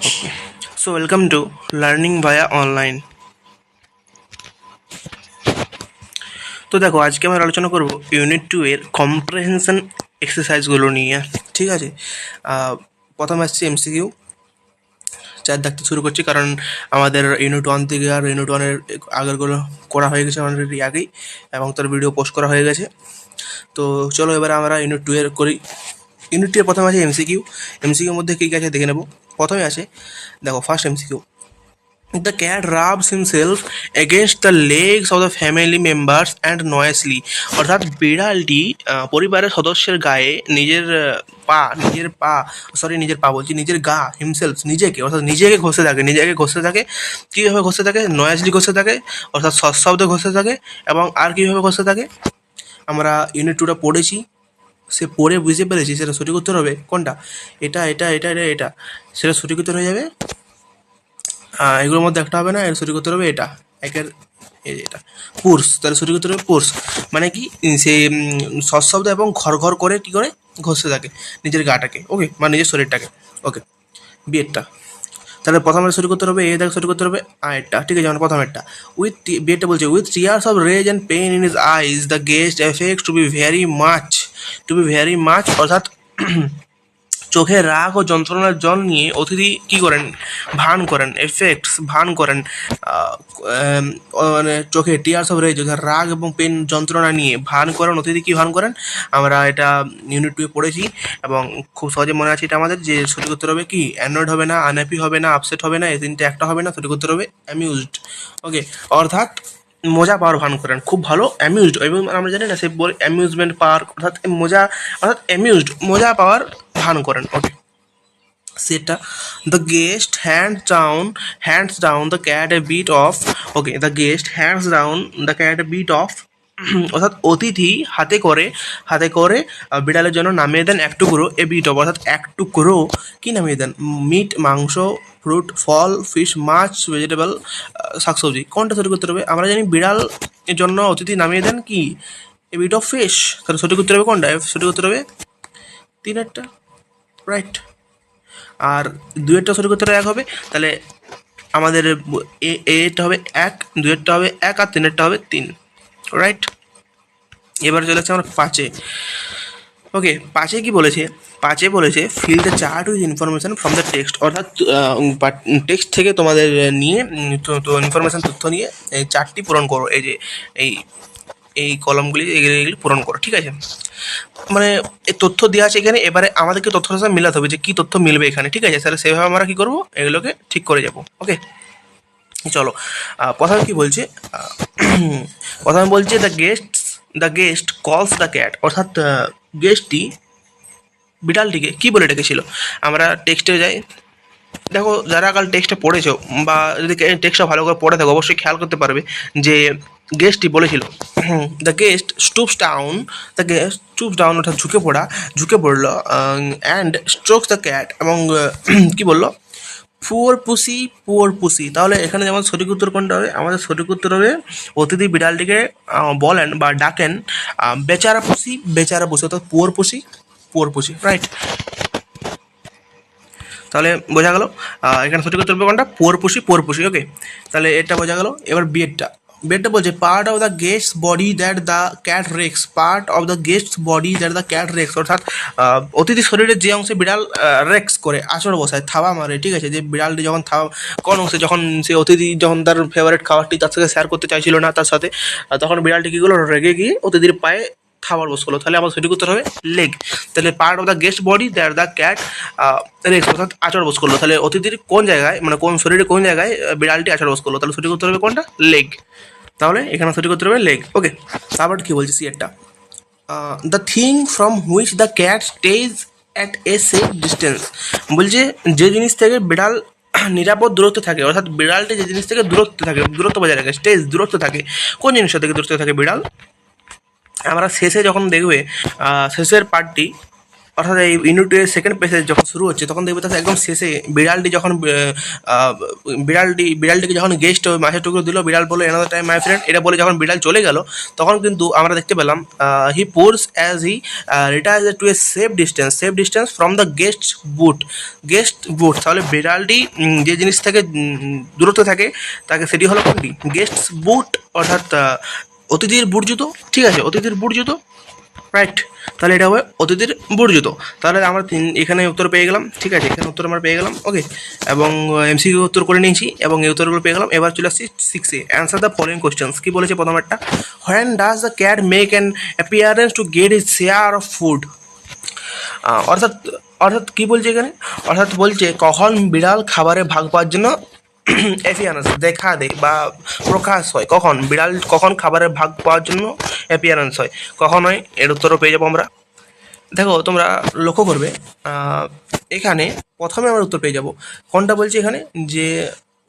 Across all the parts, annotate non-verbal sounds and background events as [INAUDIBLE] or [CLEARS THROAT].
So, welcome to Learning via Online. তো দেখো আজকে আমরা আলোচনা করব ইউনিট টু এর কম্প্রেহেনশন এক্সারসাইজগুলো নিয়ে ঠিক আছে? প্রথমে আসছে এমসিকিউ চার দেখতে শুরু করছি কারণ আমাদের ইউনিট ওয়ান থেকে আর ইউনিট ওয়ানের আগেরগুলো করা হয়ে গেছে অলরেডি আগেই এবং তার ভিডিও পোস্ট করা হয়ে গেছে। তো চলো এবারে আমরা ইউনিট টু এর করি। ইউনিট টু এর প্রথম আছে এমসিকিউ এমসিকিউর মধ্যে কী কী আছে দেখে নেব। প্রথমে আছে দেখো first M MCQ the cat rubs himself against the legs of the family members and noisily অর্থাৎ বিড়ালটি পরিবারের সদস্যের গায়ে নিজের পা নিজের পা সরি নিজের পা বলছি, নিজের গা হিমসেলফ নিজেকে, অর্থাৎ নিজেকে ঘষে থাকে, নিজেকে ঘষে থাকে। কীভাবে ঘষে থাকে? নয়েজলি ঘষে থাকে, অর্থাৎ সশব্দে ঘষে থাকে, এবং আর কীভাবে ঘষে থাকে? আমরা ইউনিট টুটা পড়েছি। সে পড়ে বুঝতে পেরেছি সেটা সঠিক উত্তর হবে। কোনটা? এটা এটা এটা এটা এটা। সেটা সঠিক উত্তর হয়ে যাবে। এগুলোর মধ্যে একটা হবে না এর সঠিক উত্তর হবে এটা। একের এটা। পুরস তাহলে সঠিক উত্তর হবে পুরস মানে কি? সে উম, সশব্দ এবং ঘর ঘর করে কি করে? ঘষতে থাকে নিজের গাটাকে। ওকে মানে নিজের শরীরটাকে। ওকে বিয়েরটা তাহলে প্রথমে শুরু করতে হবে, এ দেখ শুরু করতে হবে আয়েরটা ঠিক আছে, যেমন প্রথমেরটা উইথ বিয়েটা বলছে with tears of rage and pain in his eyes the guest affect to be very much to be very much অর্থাৎ চোখে রাগ ও যন্ত্রণার জল নিয়ে অতিথি কি করেন? ভান করেন এফেক্টস ভান করেন মানে চোখে টিয়ার্স অফ রেজ রাগ এবং পেন যন্ত্রণা নিয়ে ভান করেন। অতিথি কি ভান করেন? আমরা এটা ইউনিট টুয়ে পড়েছি এবং খুব সহজে মনে আছে এটা আমাদের যে সঠিক উত্তর হবে কি? অ্যানয়েড হবে না আনহ্যাপি হবে না আপসেট হবে না, এই তিনটে একটা হবে না, সঠিক উত্তর হবে অ্যামিউজড ওকে অর্থাৎ মজা পাওয়ার ভান করেন, খুব ভালো অ্যামিউজড এবং আমরা জানি না সে বলে অ্যামিউজমেন্ট পাওয়ার, অর্থাৎ মজা, অর্থাৎ অ্যামিউজড মজা পাওয়ার ভান করেন ওকে সেটা the guest hands down hands down the cat a bit of okay the guest hands down the cat a bit of অর্থাৎ অতিথি হাতে করে হাতে করে বিড়ালের জন্য নামিয়ে দেন এক টুকরো এ বিট অফ অর্থাৎ এক টুকরো, কী নামিয়ে দেন? মিট মাংস ফ্রুট ফল ফিশ মাছ ভেজিটেবল শাকসবজি কোনটা সঠিক করতে হবে? আমরা জানি বিড়াল এর জন্য অতিথি নামিয়ে দেন কি? এ বিট অফ ফিশ তাহলে সঠিক উত্তর হবে কোনটা? সঠিক উত্তর হবে তিনেরটা রাইট আর দুয়েরটা সঠিক উত্তর এক হবে, তাহলে আমাদের এটা হবে এক দুয়েরটা হবে এক, আর তিনেরটা হবে তিন। রাইট এবার চলে আসছে আমরা পাঁচে। ওকে পাঁচে কি বলেছে? পাঁচে বলেছে fill the chart with information from the text অর্থাৎ টেক্সট থেকে তোমাদের নিয়ে তো- ইনফরমেশন তথ্য নিয়ে, এই চারটি পূরণ করো। এই যে, এই এই কলমগুলি এগুলি পূরণ করো, ঠিক আছে? মানে এই তথ্য দেওয়া আছে এখানে, এবারে আমাদেরকে তথ্যটার সাথে মিলাতে হবে যে কী তথ্য মিলবে এখানে, ঠিক আছে? তাহলে সেভাবে আমরা কী করব? এগুলোকে ঠিক করে যাব, ওকে? চলো প্রথমে কি বলছে প্রথমে বলছে the guest the guest calls the cat অর্থাৎ গেস্টটি বিড়ালটিকে, কী বলে ডেকেছিল আমরা টেক্সটে যাই। দেখো, যারা কাল টেক্সটে পড়েছো, বা যদি টেক্সটটা ভালো করে পড়ে থাকো, অবশ্যই খেয়াল করতে পারবে যে গেস্টটি বলেছিল the guest stoops down the guest stoops down অর্থাৎ ঝুঁকে পড়া ঝুঁকে পড়ল অ্যান্ড স্ট্রোকস দ্য ক্যাট এবং [CLEARS THROAT] কি বলল? পুয়ার পুসি পুয়ার পুসি তাহলে এখানে যেমন সঠিক উত্তর কোনটা হবে? আমাদের সঠিক উত্তর হবে অতিথি বিড়ালটিকে বলেন বা ডাকেন বেচারা পুসি বেচারা পুসি অর্থাৎ poor pussy poor pussy right তাহলে বোঝা গেল এখানে সঠিক উত্তর কোনটা? পোর পুষি পোর পুষি ওকে তাহলে এটা বোঝা গেল এবার বিয়েরটা বিয়েরটা বলছে part of the guest body that the cat licks part of the guest body that the cat licks অর্থাৎ অতিথি শরীরের যে অংশে বিড়াল রেক্স করে আচর বসায় থাবা মারে, ঠিক আছে? যে বিড়ালটি যখন থাবা, কোন অংশে যখন সে অতিথি যখন তার ফেভারিট খাবারটি তার সাথে শেয়ার করতে চাইছিল না তার সাথে তখন বিড়ালটি কী করল, রেগে গিয়ে অতিথির পায়ে খাবার বস করল। তাহলে আমার সঠিক উত্তর হবে লেগ। তাহলে part of the guest body that the cat licks অর্থাৎ আচর বস করল। তাহলে অতিথির কোন জায়গায় মানে কোন শরীরে কোন জায়গায় বিড়ালটি আচর বস করল? তাহলে সঠিক উত্তর হবে কোনটা? লেগ। তাহলে এখানে সঠিক উত্তর হবে লেগ। ওকে তারপর কি বলছি সিয়ারটা the thing from which the cat stays at a safe distance বলছে যে জিনিস থেকে বিড়াল নিরাপদ দূরত্বে থাকে, অর্থাৎ বিড়ালটি যে জিনিস থেকে দূরত্বে থাকে, দূরত্ব বজায় রাখে স্টেজ দূরত্ব থাকে, কোন জিনিসটা থেকে দূরত্বে থাকে বিড়াল? আমরা শেষে যখন দেখবে শেষের পার্টটি অর্থাৎ এই ইউনিটের সেকেন্ড পেজে যখন শুরু হচ্ছে, তখন দেখবে তাতে একদম শেষে বিড়ালটি যখন বিড়ালটি, বিড়ালটিকে যখন গেস্ট ওই মাছের টুকরো দিল, বিড়াল বলে এনাদার টাইম মাই ফ্রেন্ড এটা বলে যখন বিড়াল চলে গেল, তখন কিন্তু আমরা দেখতে পেলাম he purrs as he retires to a safe distance safe distance from the guest boot guest boot তাহলে বিড়ালটি যে জিনিস থেকে দূরত্ব থাকে, তাকে সেটি হলো কোনটি গেস্ট বুট অর্থাৎ অতিথির বুট জুতো, ঠিক আছে অতিথির বুট জুতো রাইট তাহলে এটা হবে অতিথির বুট জুতো। তাহলে আমরা এখানে উত্তর পেয়ে গেলাম, ঠিক আছে, এখানে উত্তর আমরা পেয়ে গেলাম ওকে এবং এমসিকিউ উত্তর করে নিয়েছি, এবং এই উত্তরগুলো পেয়ে গেলাম। এবার চলে আসছি সিক্সে অ্যান্সার দ্য ফলোইং কোশ্চেন্স কি বলেছে প্রথম একটা when does the cat make an appearance to get his share of food অর্থাৎ অর্থাৎ কি বলছে এখানে? অর্থাৎ বলছে কখন বিড়াল খাবারে ভাগ পাওয়ার জন্য [CLEARS THROAT] অ্যাপিয়ারেন্স দেখা দেয় বা প্রকাশ হয়। কখন? বিড়াল কখন খাবারের ভাগ পাওয়ার জন্য অ্যাপিয়ারেন্স হয়? কখন হয়? এর উত্তরও পেয়ে যাব আমরা। দেখো, তোমরা লক্ষ্য করবে এখানে প্রথমে আমরা উত্তর পেয়ে যাব। কোনটা বলছি এখানে? যে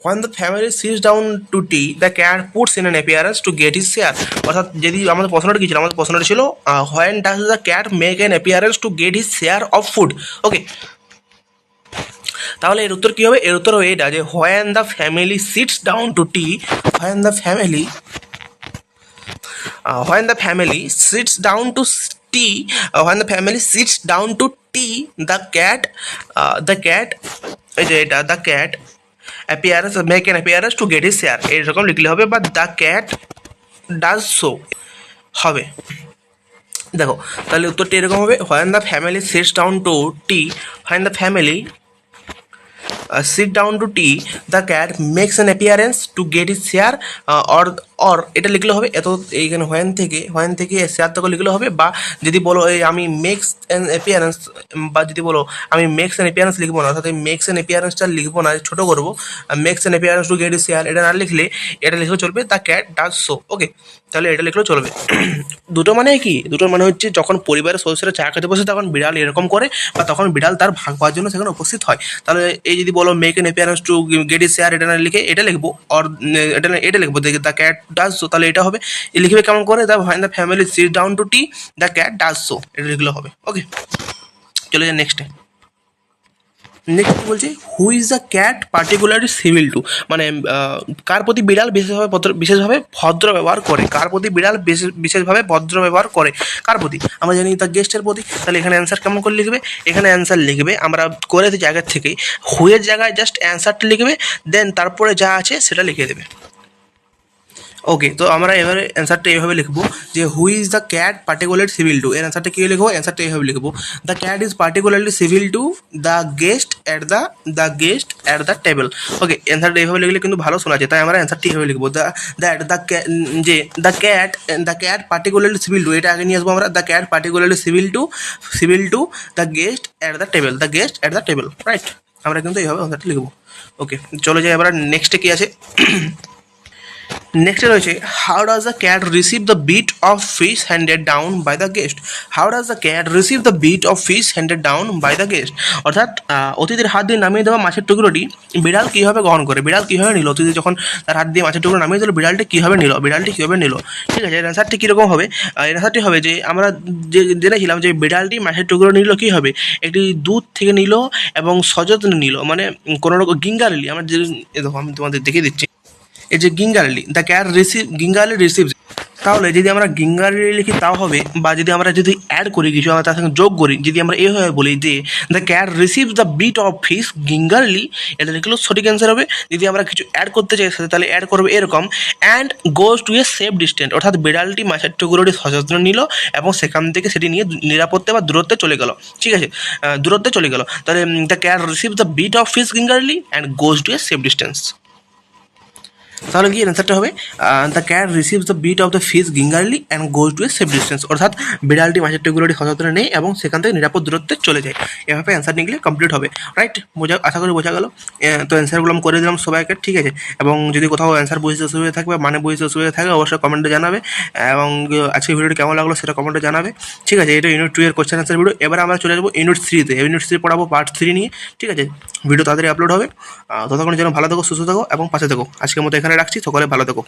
when the family seize down to tea the cat puts in an appearance to get his share অর্থাৎ যদি আমাদের প্রশ্নটা কি ছিল? আমাদের প্রশ্নটা ছিল when does the cat make an appearance to get his share of food okay তাহলে এর উত্তর কি হবে? এর উত্তর হবে এটা যে when the family sits down to tea when the family when the family sits down to tea when the family sits down to tea the cat the cat এই যে এটা the cat appears make an appears to get his share এইরকম লিখলে হবে বা the cat does show হবে। দেখো, তাহলে উত্তরটি এরকম হবে when the family sits down to tea when the family sit down to tea the cat makes an appearance to get his share uh, or or এটা লিখলে হবে এত এইখানে হোয়েন থেকে হোয়েন থেকে শেয়ার থেকে লিখলে হবে বা যদি বলো, এই আমি মেক্স অ্যান অ্যাপিয়ারেন্স বা যদি বলো, আমি মেক্স অ্যান অ্যাপিয়ারেন্স লিখব না, অর্থাৎ মেক্স অ্যান অ্যাপিয়ারেন্সটা লিখব না, ছোটো করব makes an appearance to get share এটা না লিখলে, এটা লিখলেও চলবে the cat does so okay তাহলে এটা লিখলেও চলবে। [CLEARS THROAT] দুটো মানে কি? দুটো মানে হচ্ছে যখন পরিবারের সদস্যরা চা খেতে বসে, তখন বিড়াল এরকম করে, বা তখন বিড়াল তার ভাগ পাওয়ার জন্য সেখানে উপস্থিত হয়। তাহলে এই যদি বলো make an appearance to get share এটা না লিখে, এটা লিখব আর এটা এটা লিখব, দেখে দ্য ক্যাট ডাজ সো তাহলে এটা হবে। লিখবে কেমন করে? The fine the family sit down to tea the cat does so এটা লিখলে হবে। ওকে চলে যান নেক্সটে নেক্সট বলছে who is the cat particularly civil to মানে কার প্রতি বিড়াল বিশেষভাবে ভদ্র বিশেষভাবে ভদ্র ব্যবহার করে? কার প্রতি বিড়াল বিশেষভাবে ভদ্র ব্যবহার করে? কার প্রতি? আমরা জানি দ্য গেস্টের প্রতি। তাহলে এখানে অ্যান্সার কেমন করে লিখবে? এখানে অ্যান্সার লিখবে, আমরা করে দিই জায়গার থেকেই। হুয়ের জায়গায় জাস্ট অ্যান্সারটা লিখবে দেন তারপরে যা আছে সেটা লিখে দেবে। ওকে তো আমরা এবারে অ্যান্সারটা এইভাবে লিখব যে who is the cat particular civil to এর অ্যান্সারটা কী লিখব? অ্যান্সারটা এইভাবে লিখব। The cat is particularly civil to the guest at the the guest at the table okay অ্যান্সারটা এইভাবে লিখলে কিন্তু ভালো শোনা যায় তাই আমরা অ্যান্সারটি এইভাবে লিখব। দ্য দ্যাট দ্য যে the cat the cat particularly civil to এটা আগে নিয়ে আসব আমরা। The cat particularly civil to civil to the guest at the table the guest at the table right আমরা কিন্তু এইভাবে অ্যান্সারটি লিখব। ওকে চলে যাই এবার নেক্সটে কী আছে? নেক্সটে রয়েছে how does the cat receive the bit of fish handed down by the guest how does the cat receive the bit of fish handed down by the guest অর্থাৎ অতিথির হাত দিয়ে নামিয়ে দেওয়া মাছের টুকরোটি বিড়াল কীভাবে গ্রহণ করে? বিড়াল কীভাবে নিল? অতিথি যখন তার হাত দিয়ে মাছের টুকরো নামিয়ে দিল, বিড়ালটি কীভাবে নিল? বিড়ালটি কীভাবে নিল? ঠিক আছে, এর অ্যান্সারটি কীরকম হবে? এর অ্যান্সারটি হবে যে, আমরা যে, জেনেছিলাম যে বিড়ালটি মাছের টুকরো নিল কী হবে? একটি দুধ থেকে নিল এবং সযত্নে নিল মানে কোনো রকম গিঙ্গারলি আমরা যে দেখো, আমি তোমাদের দেখিয়ে দিচ্ছি। এই যে gingerly the cat receive gingerly receive তাহলে যদি আমরা গিঙ্গারলি লিখি, তাও হবে, বা যদি আমরা যদি অ্যাড করি, কিছু আমরা তার সঙ্গে যোগ করি, যদি আমরা এইভাবে বলি যে the cat receive the bit of fish gingerly, এটা লিখলেও সঠিক অ্যান্সার হবে। যদি আমরা কিছু অ্যাড করতে চাই, সাথে তাহলে অ্যাড করবে এরকম and goes to a safe distance অর্থাৎ বিড়ালটি মাছের টুকরোটি সযত্ন নিল, এবং সেখান থেকে সেটি নিয়ে নিরাপত্তা বা দূরত্বে চলে গেল। ঠিক আছে? দূরত্বে চলে গেল। তাহলে the cat receive the bit of fish gingerly and goes to a safe distance তাহলে কি অ্যান্সারটা হবে the cat receives the bit of the fish gingerly and goes to a safe distance অর্থাৎ বিড়ালটি মাছের টুকরোটি সচেতনে নেই এবং সেখান থেকে নিরাপদ দূরত্বে চলে যায়। এভাবে অ্যান্সার নিকলে কমপ্লিট হবে। রাইট বোঝা, আশা করি বোঝা গেল। তো অ্যান্সারগুলো আমি করে দিলাম সবাইকে, ঠিক আছে? এবং যদি কোথাও অ্যান্সার বুঝতে অসুবিধা থাকবে মানে বুঝতে অসুবিধা থাকে, অবশ্যই কমেন্টে জানাবে। এবং আজকে ভিডিওটি কেমন লাগল সেটা কমেন্টে জানাবে। ঠিক আছে? এটা ইউনিট টু এর কোশ্চেন অ্যান্সার ভিডিও এবার আমরা চলে যাব ইউনিট থ্রিতে ইউনিট থ্রি পড়াবো পার্ট থ্রি নিয়ে, ঠিক আছে? ভিডিও তাড়াতাড়ি আপলোড হবে। ততক্ষণ যেন ভালো থাকো, সুস্থ থাকো এবং পাশে থাকো। আজকের মতো এখানে রাখছি সকলে ভালো থাকো।